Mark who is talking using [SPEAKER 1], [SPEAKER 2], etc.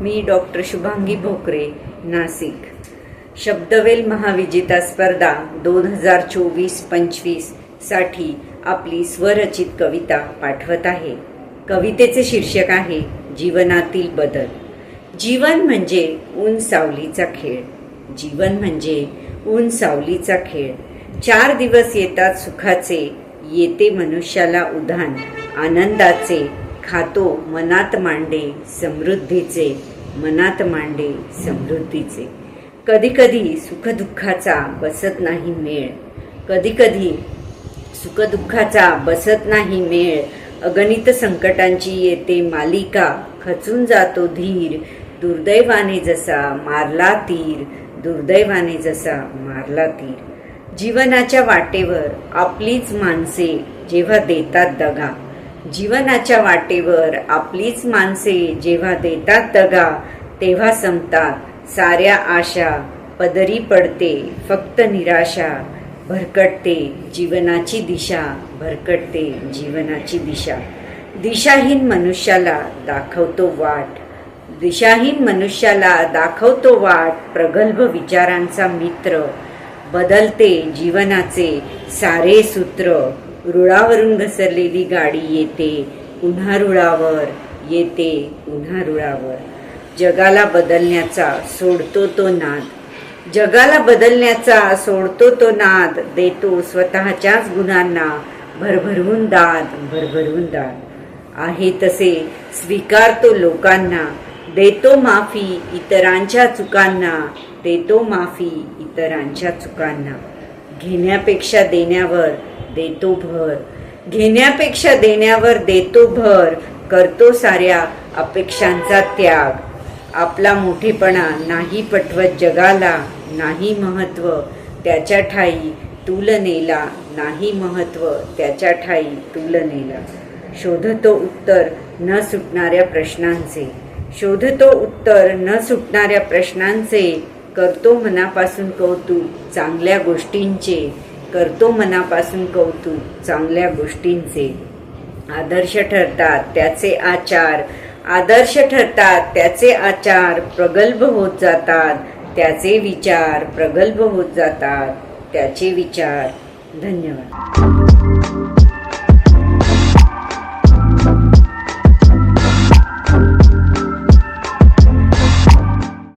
[SPEAKER 1] मी doctor Shubhangi Bhokare Nashik शब्दवेल महाविजेता स्पर्धा दोन हजार चोवीस पंचवीससाठी आपली स्वरचित कविता पाठवत आहे. कवितेचे शीर्षक आहे जीवनातील बदल. जीवन म्हणजे ऊन सावलीचा खेळ. जीवन म्हणजे ऊन सावलीचा खेळ. चार दिवस येतात सुखाचे येते मनुष्याला उधाण आनंदाचे खातो मनात मांडे समृद्धीचे मनात मांडे समृद्धीचे. कधी कधी सुखदुःखाचा बसत नाही मेळ. कधी कधी सुखदुःखाचा बसत नाही मेळ. अगणित संकटांची येते मालिका. खचून जातो धीर. दुर्दैवाने जसा मारला तीर. दुर्दैवाने जसा मारला तीर. जीवनाच्या वाटेवर आपलीच माणसे जेव्हा देतात दगा. जीवनाच्या वाटेवर आपलीच माणसे जेव्हा देतात दगा तेव्हा संपतात. साऱ्या आशा पदरी पडते फक्त निराशा भरकटते. जीवनाची दिशा भरकटते जीवनाची दिशा. दिशाहीन मनुष्याला दाखवतो वाट. दिशाहीन मनुष्याला दाखवतो वाट. प्रगल्भ विचारांचा मित्र बदलते जीवनाचे सारे सूत्र. रुळावरून घसरलेली गाडी येते पुन्हा रुळावर येते पुन्हा रुळावर. जगाला बदलण्याचा सोडतो तो नाद. जगाला बदलण्याचा सोडतो तो नाद. देतो स्वतःच्याच गुणांना भरभरून दाद भरभरून दाद. आहे तसे स्वीकारतो लोकांना. देतो माफी इतरांच्या चुकांना. देतो माफी इतरांच्या चुकांना. घेण्यापेक्षा देण्यावर देतो भर. घेण्यापेक्षा देण्यावर देतो भर करतो साऱ्या अपेक्षांचा त्याग. आपला मोठेपणा नाही पटवत जगाला नाही महत्त्व त्याच्या ठाई तुलनेला नाही महत्त्व त्याच्या ठाई तुलनेला. शोधतो उत्तर न सुटणाऱ्या प्रश्नांचे. शोधतो उत्तर न सुटणाऱ्या प्रश्नांचे करतो मनापासून कौतुक चांगल्या गोष्टींचे. करतो मनापासून कौतुक चांगल्या गोष्टींचे. आदर्श ठरतात त्याचे आचार. आदर्श ठरतात त्याचे आचार. प्रगल्भ होत जातात त्याचे विचार. प्रगल्भ होत जातात त्याचे विचार. धन्यवाद.